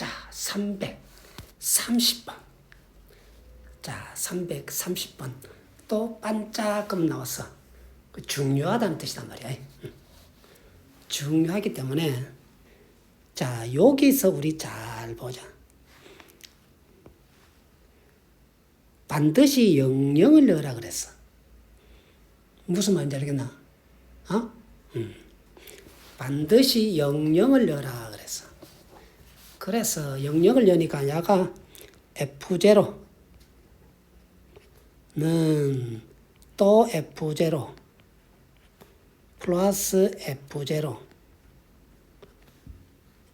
자, 330번. 자, 330번. 또 반짝금 나왔어. 그 중요하다는 뜻이단 말이야. 응. 중요하기 때문에 자, 여기서 우리 잘 보자. 반드시 영영을 넣으라 그랬어. 무슨 말인지 알겠나? 어? 음. 반드시 영영을 넣으라 그래서 영영을 넣으니까 야가 F0는 또 F0 플러스 F0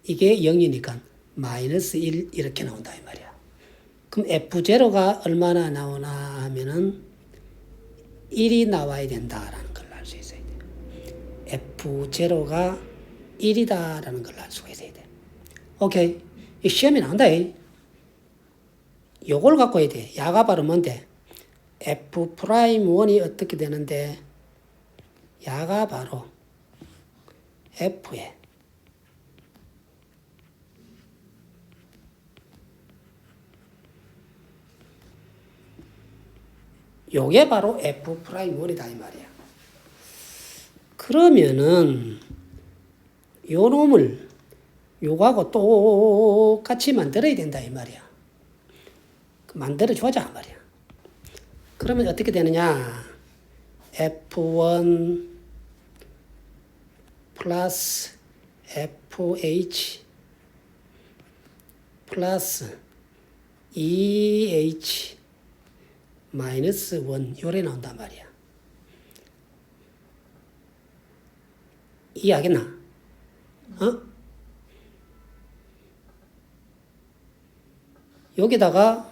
이게 0이니까 마이너스 1 이렇게 나온다 이 말이야. 그럼 F0가 얼마나 나오나 하면은 1이 나와야 된다라는 걸 알 수 있어야 돼. F0가 1이다라는 걸 알 수가 있어야 돼. 오케이. 이 시험이 나온다. 이. 요걸 갖고 해야 돼. 야가 바로 뭔데? F 프라임 1이 어떻게 되는데? 야가 바로 F에 요게 바로 F 프라임 1이다 이 말이야. 그러면은 요 놈을 요거하고 똑같이 만들어야 된다 이 말이야. 그 만들어 주자 말이야. 그러면 어떻게 되느냐? F1 플러스 FH 플러스 EH 마이너스 1 요래 나온단 말이야. 이해하겠나? 어? 여기다가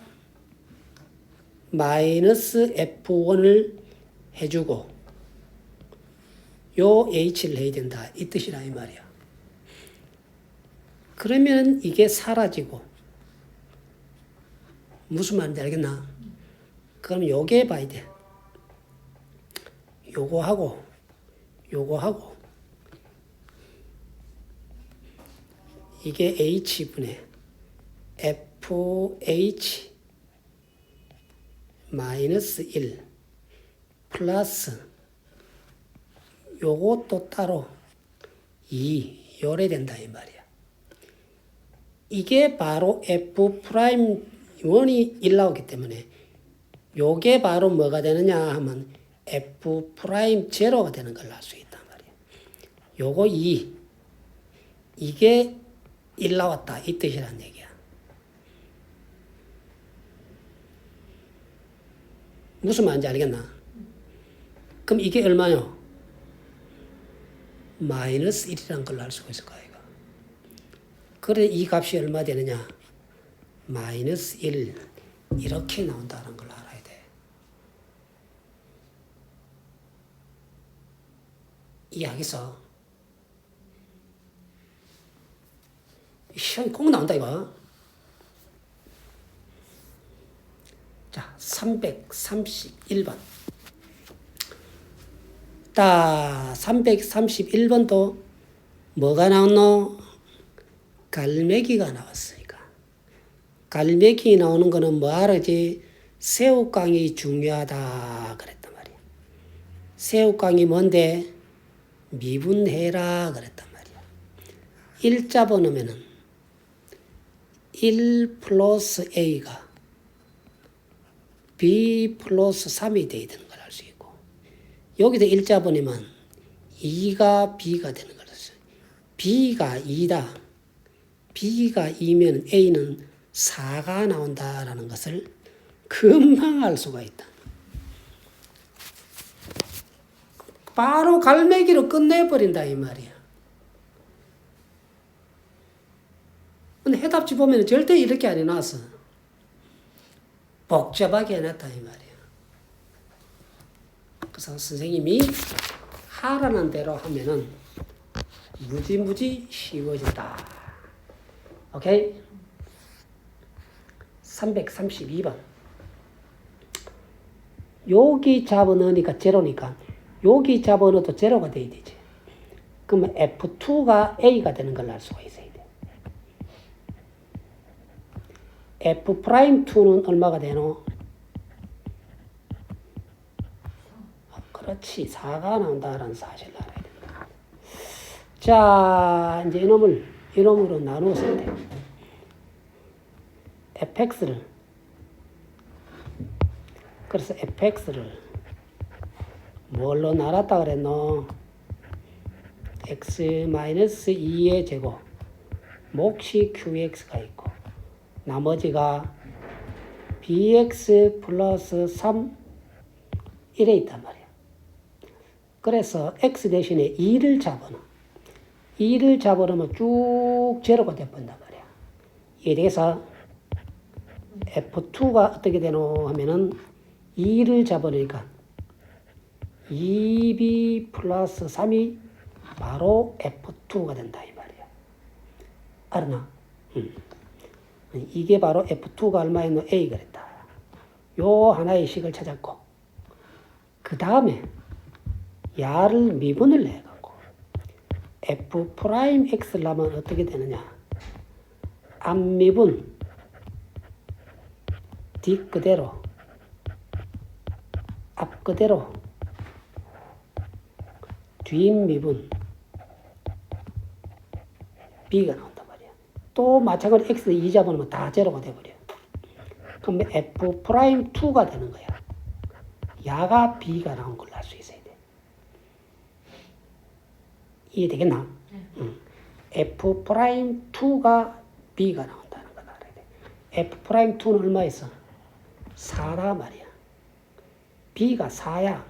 마이너스 F1을 해주고 요 H를 해야 된다. 이 뜻이라 이 말이야. 그러면 이게 사라지고 무슨 말인지 알겠나? 그럼 요게 봐야 돼. 요거 하고 요거 하고 이게 H분의 FH 마이너스 1 플러스 요것도 따로 2 요래 된다 이 말이야. 이게 바로 F 프라임 1이 1 나오기 때문에 요게 바로 뭐가 되느냐 하면 F 프라임 제로가 되는 걸 알 수 있단 말이야. 요거 2 이게 1 나왔다 이 뜻이란 얘기야. 무슨 말인지 알겠나? 그럼 이게 얼마요? 마이너스 1이라는 걸알 수가 있을 거야, 이거. 그래, 이 값이 얼마 되느냐? 마이너스 1. 이렇게 나온다는 걸 알아야 돼. 이해하겠어? 시험이 꼭 나온다, 이거. 자, 331번. 딱 331번도 뭐가 나왔노? 갈매기가 나왔으니까. 갈매기 나오는 거는 뭐 알아지? 새우깡이 중요하다 그랬단 말이야. 새우깡이 뭔데? 미분해라 그랬단 말이야. 일자 번호면은 1 플러스 A가 B 플러스 3이 돼야 되는 걸 알 수 있고 여기서 일자 번이면 2가 B가 되는 거였어. B가 2다. B가 2면 A는 4가 나온다라는 것을 금방 알 수가 있다. 바로 갈매기로 끝내버린다 이 말이야. 근데 해답지 보면 절대 이렇게 안 해놨어. 복잡하게 해놨다 이 말이야. 그래서 선생님이 하라는 대로 하면은 무지무지 쉬워진다. 오케이? 332번. 여기 잡아넣으니까 제로니까 여기 잡아넣어도 제로가 돼야 되지. 그러면 F2가 A가 되는 걸 알 수가 있어야 F 프라임 2는 얼마가 되노? 그렇지. 4가 나온다는 사실을 알아야 된다. 자, 이제 이놈을 이놈으로 나누었을 fx를 그래서 fx를 뭘로 나눴다 그랬노? x-2의 제곱 몫이 qx가 있고 나머지가 bx 플러스 3 이래 있단 말이야. 그래서 x 대신에 2를 잡아놓어. 2를 잡아놓으면 쭉 제로가 돼버린단 말이야. 이에 대해서 F2가 어떻게 되노 하면은 2를 잡아놓으니까 2b 플러스 3이 바로 F2가 된다 이 말이야. 알았나? 음. 이게 바로 F2가 얼마였노? A 그랬다. 요 하나의 식을 찾았고 그 다음에 야를 미분을 해갖고 F 프라임 X를 하면 어떻게 되느냐? 앞미분 뒷 그대로 앞 그대로 뒷미분 B가 말이야. 또 마찬가지로 X 2 잡아놓으면 다 제로가 돼버려. 그럼 F 프라임 2가 되는 거야. 야가 B가 나온 걸 알 수 있어야 돼. 이해되겠나? 응. F 프라임 2가 B가 나온다는 걸 알아야 돼. F 프라임 2는 얼마 있어? 4라 말이야. B가 4야.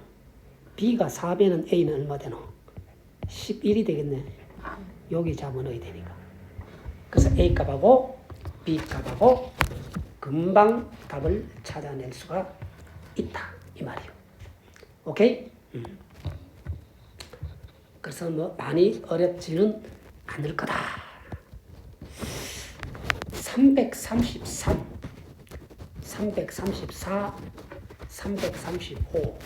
B가 4배는 A는 얼마 되노? 11이 되겠네. 여기 잡아넣어야 되니까. 그래서 A 값하고 B 값하고 금방 답을 찾아낼 수가 있다. 이 말이요. 오케이? 음. 그래서 뭐 많이 어렵지는 않을 거다. 333, 334, 335.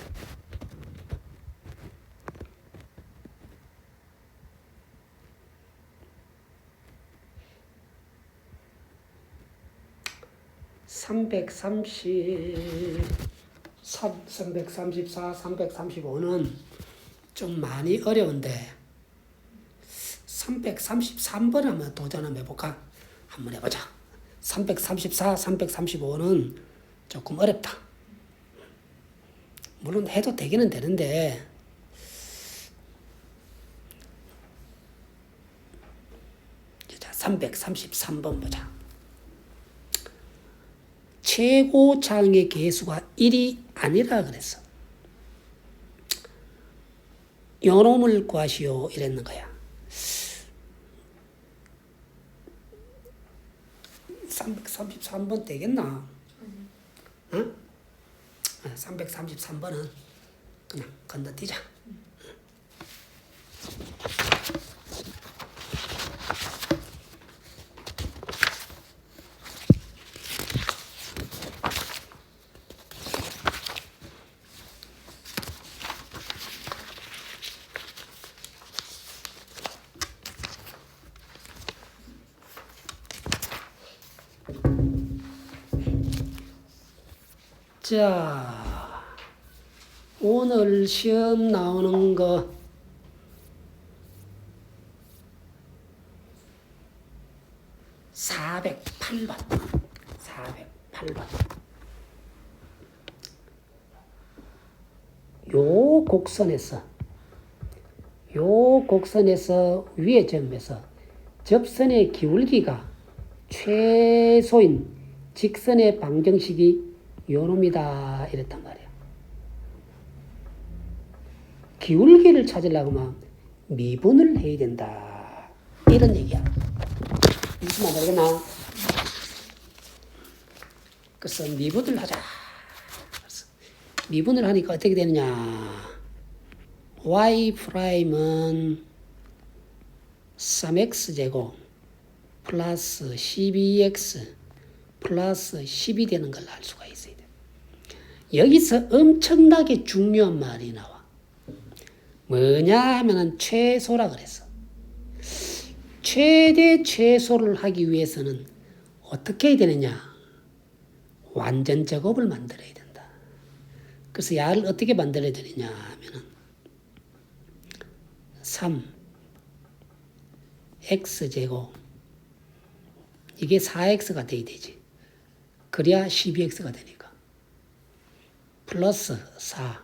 삼백삼십 334, 335는 좀 많이 어려운데 333번 한번 도전 한번 해볼까? 한번 해보자. 334, 335는 조금 어렵다. 물론 해도 되기는 되는데 자, 333번 보자. 최고 장의 개수가 1이 아니라 그랬어. 요놈을 구하시오 이랬는 거야. 333번 되겠나? 응? 333번은 그냥 건너뛰자. 자, 오늘 시험 나오는 거. (408번) (408번) 요 곡선에서 요 곡선에서 위에 점에서 접선의 기울기가 최소인 직선의 방정식이 요놈이다 이랬단 말이야. 기울기를 찾으려고 하면 미분을 해야 된다 이런 얘기야. 무슨 말 알겠나? 그래서 미분을 하자. 그래서 미분을 하니까 어떻게 되느냐? y 프라임은 3x 제곱 플러스 12x 플러스 10이 되는 걸 알 수가 있어야 돼. 여기서 엄청나게 중요한 말이 나와. 뭐냐 하면은 최소라 그랬어. 최대 최소를 하기 위해서는 어떻게 해야 되느냐? 완전 제곱을 만들어야 된다. 그래서 야를 어떻게 만들어야 되느냐 하면은 3 x제곱 이게 4x가 돼야 되지. 그래야 12x가 되니까. 플러스 4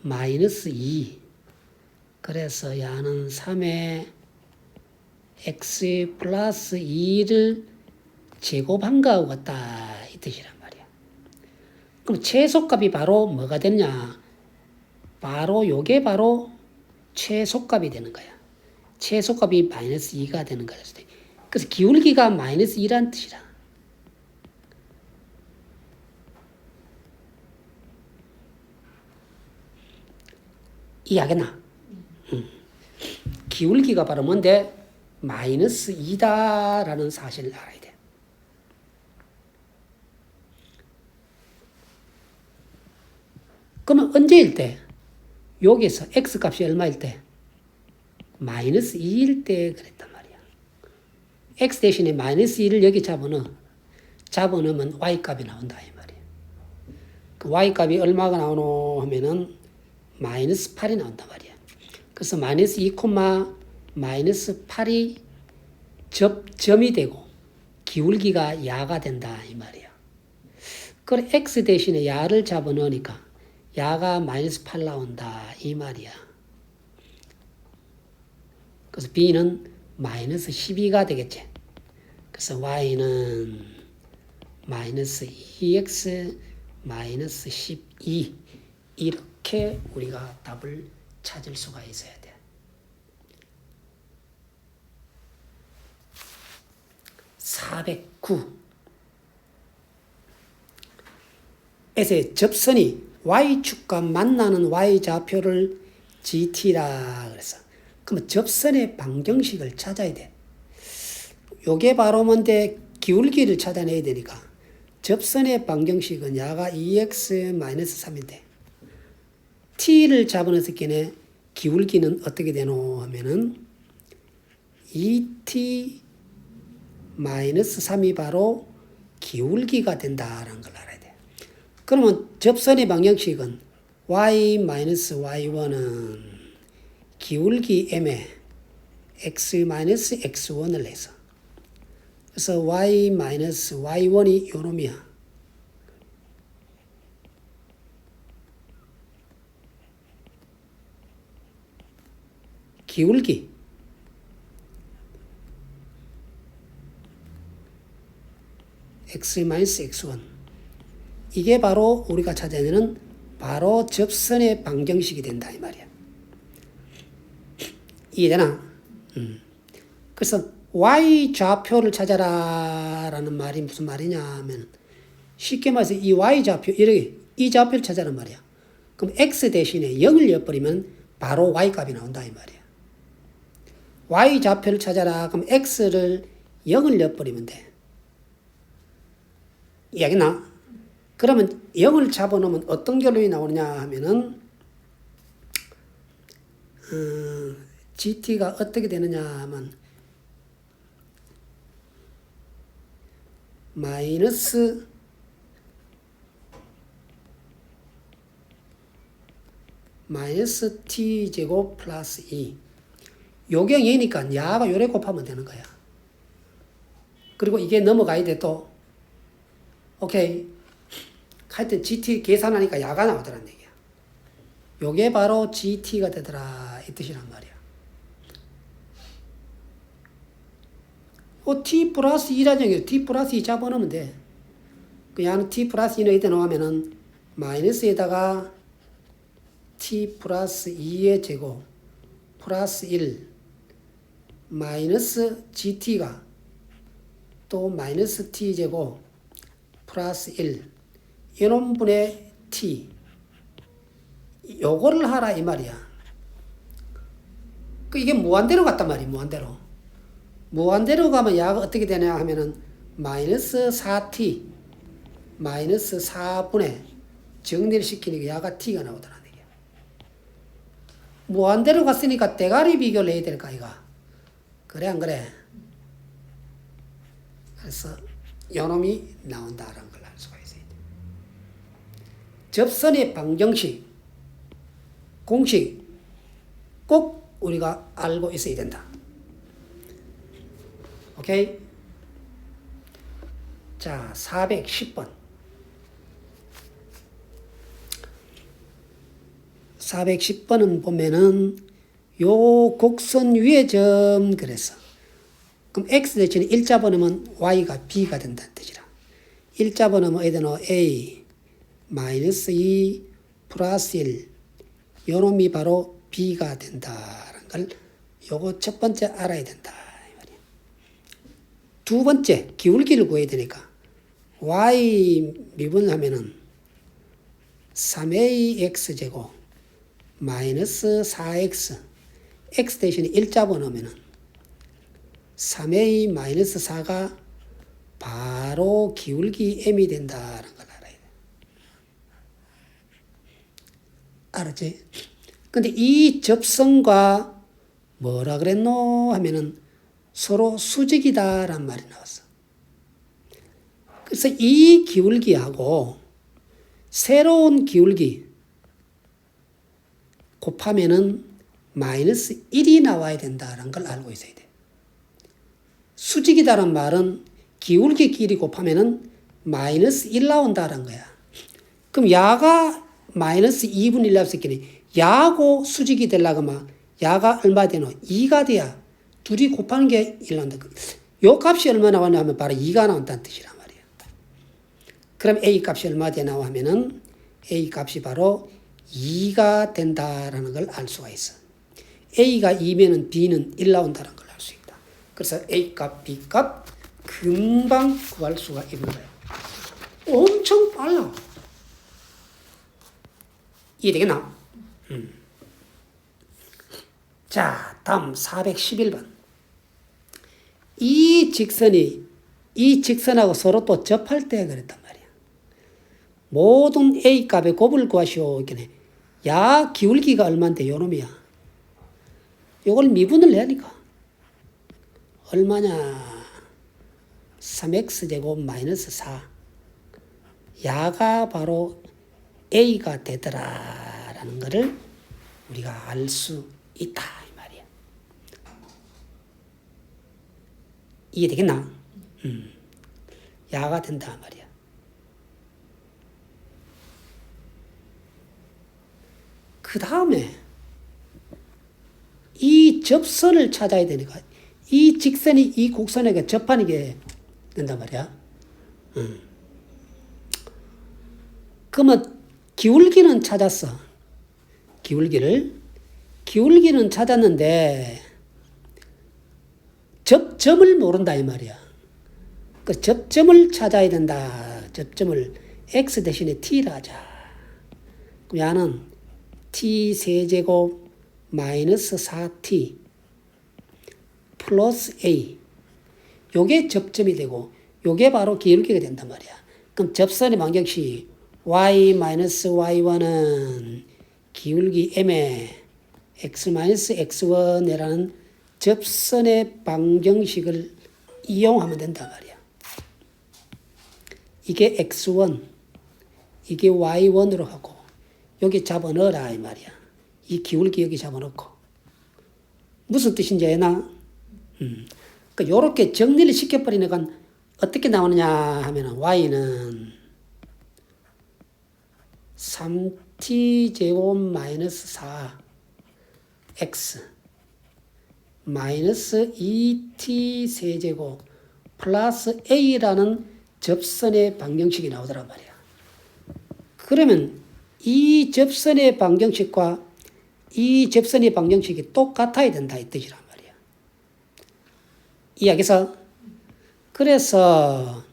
마이너스 2 그래서 야는 3에 x 플러스 2를 제곱한 거하고 같다 이 뜻이란 말이야. 그럼 최소값이 바로 뭐가 되느냐? 바로 요게 바로 최소값이 되는 거야. 최소값이 마이너스 2가 되는 거야. 그래서 기울기가 마이너스 2란 뜻이라. 이해하겠나? 음. 기울기가 바로 뭔데? 마이너스 2다라는 사실을 알아야 돼. 그러면 언제일 때? 여기서 x 값이 얼마일 때? 마이너스 2일 때 그랬단 말이야. x 대신에 마이너스 2를 여기 잡아넣어. 잡아넣으면 y 값이 나온다 이 말이야. 그 y 값이 얼마가 나오노 하면은 마이너스 8이 나온단 말이야. 그래서 마이너스 2, 마이너스 8이 접, 점이 되고 기울기가 야가 된다 이 말이야. 그래 x 대신에 야를 잡아넣으니까 야가 마이너스 8 나온다 이 말이야. 그래서 b는 마이너스 12가 되겠지. 그래서 y는 마이너스 2x 마이너스 12 이렇게 우리가 답을 찾을 수가 있어야 돼. 409 에서의 접선이 y축과 만나는 y좌표를 gt라 그래서 그러면 접선의 방정식을 찾아야 돼. 요게 바로 뭔데? 기울기를 찾아내야 되니까. 접선의 방정식은 야가 2x-3인데 t를 잡아냈을 경에 기울기는 어떻게 되노 하면은 2t 마이너스 3이 바로 기울기가 된다라는 걸 알아야 돼. 그러면 접선의 방정식은 y 마이너스 y1은 기울기 m에 x 마이너스 x1을 해서 그래서 y 마이너스 y1이 요놈이야. 기울기 x 마이너스 x1 이게 바로 우리가 찾아야 되는 바로 접선의 방정식이 된다 이 말이야. 이해되나? 음. 그래서 y 좌표를 찾아라라는 말이 무슨 말이냐 하면 쉽게 말해서 이 y 좌표 이렇게 이 좌표를 찾아란 말이야. 그럼 x 대신에 0을 넣어버리면 바로 y 값이 나온다 이 말이야. Y 좌표를 찾아라 그럼 x를 0을 넣어버리면 돼. 이야기 나? 그러면 0을 잡아놓으면 어떤 결론이 나오느냐 하면은 어, GT가 어떻게 되느냐 하면 마이너스 마이너스 t 제곱 플러스 2 요게 0이니까 야가 요래 곱하면 되는 거야. 그리고 이게 넘어가야 돼 또. 오케이. 하여튼 GT 계산하니까 야가 나오더란 얘기야. 요게 바로 GT가 되더라 이 뜻이란 말이야. 어, T 플러스 2라는 얘기야. T 플러스 2 잡아놓으면 돼. 그 야는 T 플러스 2는 이때 넣으면은 마이너스에다가 T 플러스 2의 제곱 플러스 1 마이너스 GT가 또 마이너스 T 제곱 플러스 1 이놈분의 T 요거를 하라 이 말이야. 그 이게 무한대로 갔단 말이야 무한대로. 무한대로 가면 야가 어떻게 되냐 하면은 마이너스 4t 마이너스 4분의 정리를 시키니까 야가 t가 나오더라. 무한대로 갔으니까 대가리 비교를 해야 될까 이가. 그래 안 그래? 그래서 요놈이 나온다라는 걸 알 수가 있어요. 접선의 방정식, 공식 꼭 우리가 알고 있어야 된다. 오케이? 자, 410번. 410번은 보면은 요 곡선 위의 점 그래서 그럼 x 대신에 일자 번호면 y가 b가 된다는 뜻이라. 일자 번호면 에드노 a 마이너스 2 플러스 1 요놈이 바로 b가 된다는 걸 요거 첫 번째 알아야 된다. 두 번째 기울기를 구해야 되니까 y 미분하면은 3ax 제곱 마이너스 4x x 대신에 일자 번호면은 3a 마이너스 4가 바로 기울기 m이 된다는 걸 알아야 돼. 알았지? 근데 이 접선과 뭐라 그랬노 하면은 서로 수직이다란 말이 나왔어. 그래서 이 기울기하고 새로운 기울기 곱하면은 마이너스 1이 나와야 된다는 걸 알고 있어야 돼. 수직이다란 말은 기울기 길이 곱하면은 마이너스 1 나온다는 거야. 그럼 야가 마이너스 2분 1 나왔었겠니? 야고 수직이 되려고 하면 야가 얼마 되노? 2가 돼야 둘이 곱하는 게 1 나온다. 요 값이 얼마 나왔냐 하면 바로 2가 나온다는 뜻이란 말이야. 그럼 A 값이 얼마 되나 하면은 A 값이 바로 2가 된다라는 걸 알 수가 있어. A가 2면은 B는 1 나온다는 걸 알 수 있다. 그래서 A 값, B 값 금방 구할 수가 있는 거야. 엄청 빨라. 이해되겠나? 음. 자, 다음 411번. 이 직선이 이 직선하고 서로 또 접할 때 그랬단 말이야. 모든 A 값의 곱을 구하시오. 이렇게 야 기울기가 얼마인데 요놈이야. 요걸 미분을 내니까 얼마냐? 3x 제곱 마이너스 4. 야가 바로 A가 되더라라는 것을 우리가 알 수 있다 이 말이야. 이해되겠나? 음. 야가 된다 말이야. 그 다음에 이 접선을 찾아야 되니까 이 직선이 이 곡선에게 접하는 게 된단 말이야. 음. 그러면 기울기는 찾았어. 기울기를. 기울기는 찾았는데 접점을 모른다 이 말이야. 그 접점을 찾아야 된다. 접점을 x 대신에 t라 하자. 그럼 야는 t 세제곱 마이너스 4t 플러스 a 요게 접점이 되고 요게 바로 기울기가 된단 말이야. 그럼 접선의 방정식 y 마이너스 y1은 기울기 m에 x 마이너스 x1이라는 접선의 방정식을 이용하면 된단 말이야. 이게 x1, 이게 y1으로 하고 여기 잡아넣어라 이 말이야. 이 기울기 여기 잡아넣고 무슨 뜻인지 아나? 음. 그러니까 요렇게 정리를 시켜버리니까 어떻게 나오느냐 하면 y는 3t 제곱 마이너스 4 x 마이너스 2t 세제곱 플러스 a라는 접선의 방정식이 나오더란 말이야. 그러면 이 접선의 방정식과 이 접선의 방정식이 똑같아야 된다 이 뜻이란 말이야. 이야기에서 그래서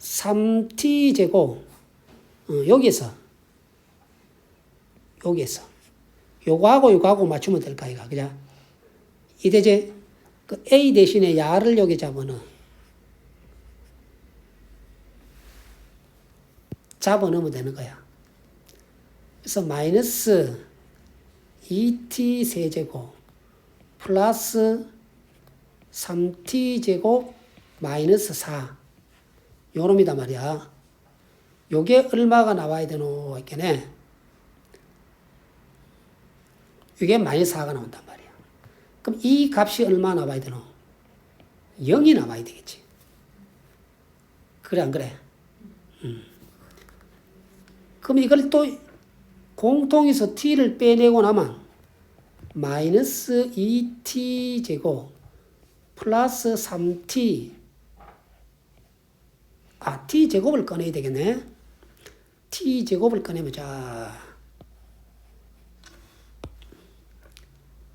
3t 제곱 어, 여기서 여기서 요거하고 요거하고 맞추면 될까 이가 그죠? 이대제 그 A 대신에 야를 여기 잡아넣어 잡아넣으면 되는 거야. 그래서 마이너스 2t 세제곱 플러스 3t 제곱 마이너스 4 요놈이단 말이야. 요게 얼마가 나와야 되노? 했겠네. 이게 마이너스 4가 나온단 말이야. 그럼 이 값이 얼마 나와야 되노? 0이 나와야 되겠지. 그래, 안 그래? 음. 그럼 이걸 또 공통에서 t를 빼내고 나면 마이너스 2t 제곱 플러스 3t 아 t 제곱을 꺼내야 되겠네. t 제곱을 꺼내보자.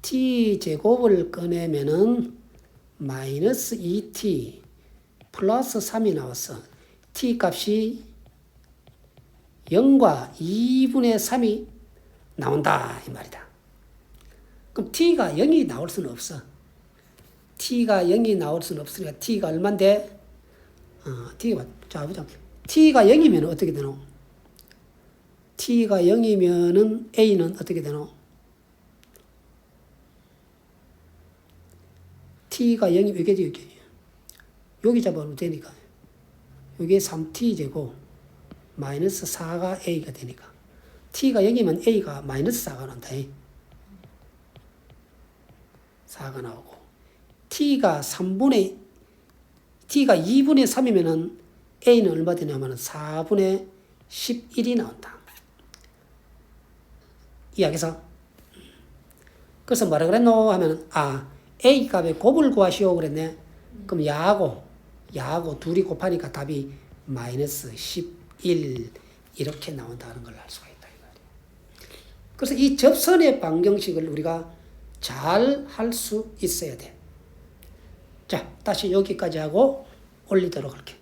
t 제곱을 꺼내면은 마이너스 2t 플러스 3이 나왔어. t 값이 0과 2분의 3이 나온다 이 말이다. 그럼 t가 0이 나올 수는 없어. t가 0이 나올 수는 없으니까 t가 얼마인데? 어, t가 자 보자. t가 0이면 어떻게 되노? t가 0이면은 a는 어떻게 되노? t가 0이 여기지 여기. 여기 잡아도 되니까. 여기 3t 제곱 마이너스 4가 a가 되니까 t가 0이면 a가 마이너스 4가 난다. 4가 나오고 t가 3분의 t가 2분의 3이면은 a는 얼마 되냐면 4분의 11이 나온다. 이야기에서 그래서 뭐라 그랬노 하면 아 a 값의 곱을 구하시오 그랬네. 그럼 야하고 야하고 둘이 곱하니까 답이 마이너스 11 이렇게 나온다는 걸 알 수가 있다. 그래서 이 접선의 방정식을 우리가 잘 할 수 있어야 돼. 자, 다시 여기까지 하고 올리도록 할게.